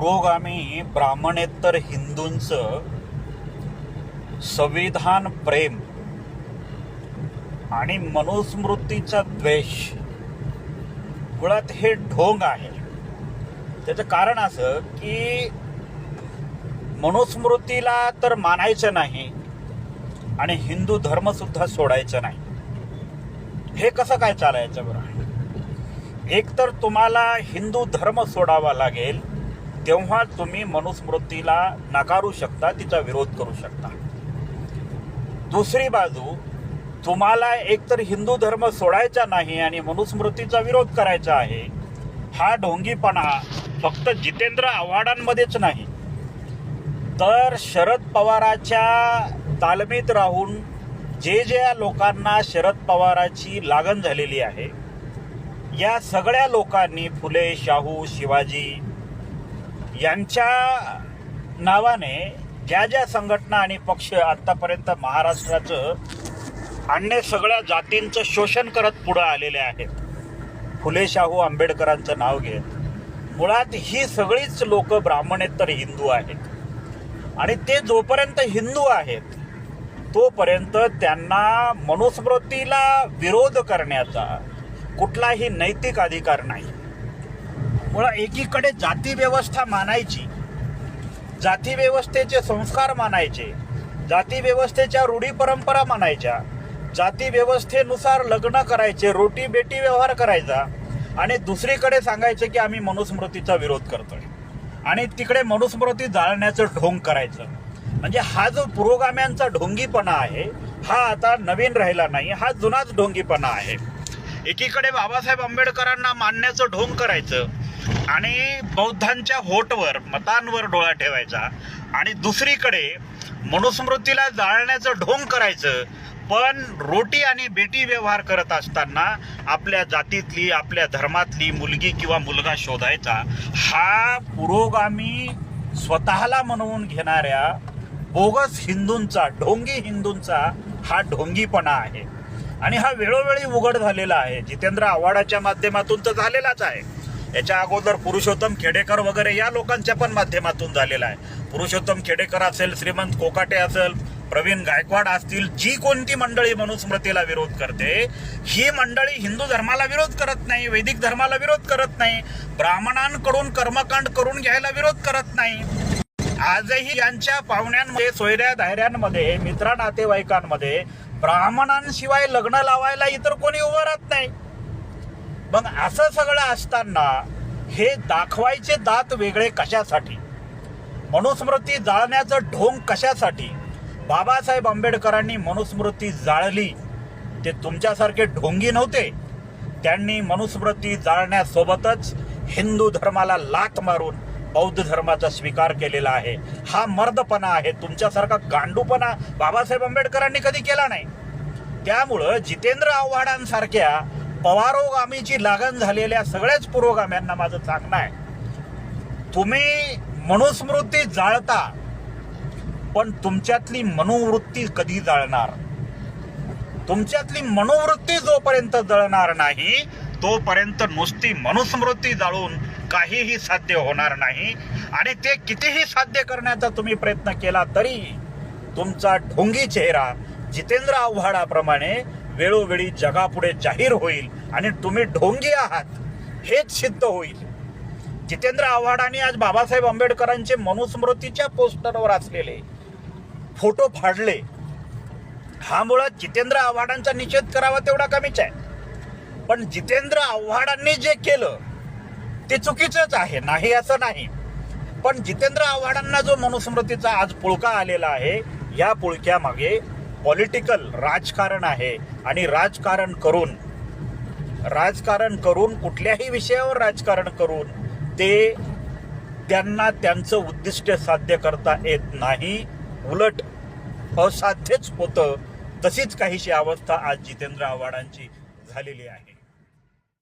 पुरोगामी ब्राह्मणेतर हिंदूंचं संविधान प्रेम आणि मनुस्मृतीचा द्वेष मुळात हे ढोंग आहे. त्याचं कारण असं की मनुस्मृतीला तर मानायचं नाही आणि हिंदू धर्मसुद्धा सोडायचं नाही. हे कसं काय चालायचं बरं? एक तर तुम्हाला हिंदू धर्म सोडावा लागेल तेव्हा तुम्ही मनुस्मृतीला नकारू शकता तिचा विरोध करू शकता. दुसरी बाजू तुम्हाला एकतर हिंदू धर्म सोडायचा नाही आणि मनुस्मृतीचा विरोध करायचा आहे हा ढोंगीपणा फक्त जितेंद्र आव्हाडांमध्येच नाही. तर शरद पवाराच्या तालमीत राहून जे जे लोकांना शरद पवाराची लागण झालेली आहे या सगळ्या लोकांनी फुले शाहू शिवाजी यांच्या नावाने ज्या ज्या संघटना आणि पक्ष आतापर्यंत महाराष्ट्राचं अन्य सगळ्या जातींचं शोषण करत पुढं आलेले आहेत. फुले शाहू आंबेडकरांचं नाव घेत. मुळात ही सगळीच लोक ब्राह्मणेतर हिंदू आहेत. आणि ते जोपर्यंत हिंदू आहेत तोपर्यंत त्यांना मनुस्मृतीला विरोध करण्याचा कुठलाही नैतिक अधिकार नाही. मुळात एकीकडे जाती व्यवस्था मानायची जाती व्यवस्थेचे संस्कार मानायचे जाती व्यवस्थेच्या रूढी परंपरा मानायच्या जाती व्यवस्थेनुसार लग्न करायचे रोटी बेटी व्यवहार करायचा आणि दुसरीकडे सांगायचं की आम्ही मनुस्मृतीचा विरोध करतोय. आणि तिकडे मनुस्मृती जाळण्याचं ढोंग करायचं. म्हणजे हा जो पुरोगाम्यांचा ढोंगीपणा आहे हा आता नवीन राहिला नाही हा जुनाच ढोंगीपणा आहे. एकीकडे बाबासाहेब आंबेडकरांना मानण्याचं ढोंग करायचं आणि बौद्धांच्या होटवर मतांवर डोळा ठेवायचा. आणि दुसरीकडे मनुस्मृतीला जाळण्याचं ढोंग करायचं पण रोटी आणि बेटी व्यवहार करत असताना आपल्या जातीतली आपल्या धर्मातली मुलगी किंवा मुलगा शोधायचा हा पुरोगामी स्वतःला म्हणवून घेणाऱ्या बोगस हिंदूंचा ढोंगी हिंदूंचा हा ढोंगीपणा आहे. आणि हा वेळोवेळी उघड झालेला आहे. जितेंद्र आव्हाडाच्या माध्यमातून तर झालेलाच आहे. याच्या अगोदर पुरुषोत्तम खेडेकर वगैरे या लोकांच्या पण माध्यमातून झालेला आहे. पुरुषोत्तम खेडेकर असेल श्रीमंत कोकाटे असेल प्रवीण गायकवाड असतील जी कोणती मंडळी मनुस्मृतीला विरोध करते ही मंडळी हिंदू धर्माला विरोध करत नाही वैदिक धर्माला विरोध करत नाही ब्राह्मणांकडून कर्मकांड करून घ्यायला विरोध करत नाही. आजही यांच्या पाहुण्यांमध्ये सोयऱ्या धायऱ्यांमध्ये मित्र नातेवाईकांमध्ये ब्राह्मणांशिवाय लग्न लावायला इतर कोणी उभं राहत नाही. मग असं सगळं असताना हे दाखवायचे दात वेगळे कशासाठी? मनुस्मृती जाळण्याचं ढोंग कशासाठी? बाबासाहेब आंबेडकरांनी मनुस्मृती जाळली ते तुमच्यासारखे ढोंगी नव्हते. त्यांनी मनुस्मृती जाळण्यासोबतच हिंदू धर्माला लात मारून बौद्ध धर्माचा स्वीकार केलेला आहे. हा मर्दपणा आहे तुमच्यासारखा गांडूपणा बाबासाहेब आंबेडकरांनी कधी केला नाही. त्यामुळं जितेंद्र आव्हाडांसारख्या पवारोगामीची लागण झालेल्या सगळ्याच पुरोगाम्यांना माझं सांगणं आहे. तुम्ही मनुस्मृती जाळता पण तुमच्यातली मनोवृत्ती कधी जाळणार? तुमच्यातली मनोवृत्ती जोपर्यंत जळणार नाही तोपर्यंत नुसती मनुस्मृती जाळून काहीही साध्य होणार नाही. आणि ते कितीही साध्य करण्याचा तुम्ही प्रयत्न केला तरी तुमचा ढोंगी चेहरा जितेंद्र आव्हाडाप्रमाणे वेळोवेळी जगापुढे जाहीर होईल आणि तुम्ही ढोंगी आहात हेच सिद्ध होईल. जितेंद्र आव्हाडांनी आज बाबासाहेब आंबेडकरांचे मनुस्मृतीच्या पोस्टरवर असलेले फोटो फाडले. हा मुळात जितेंद्र आव्हाडांचा निषेध करावा तेवढा कमीच आहे. पण जितेंद्र आव्हाडांनी जे केलं ते चुकीचंच आहे नाही असं नाही. पण जितेंद्र आव्हाडांना जो मनुस्मृतीचा आज पुळका आलेला आहे या पुळक्यामागे पॉलिटिकल राजकारण आहे आणि राजकारण करून राजकारण करून कुठल्याही विषयावर राजकारण करून ते त्यांना त्यांचं उद्दिष्ट साध्य करता येत नाही. उलट असाध्यच होतं. तशीच काहीशी अवस्था आज जितेंद्र आव्हाडांची झालेली आहे.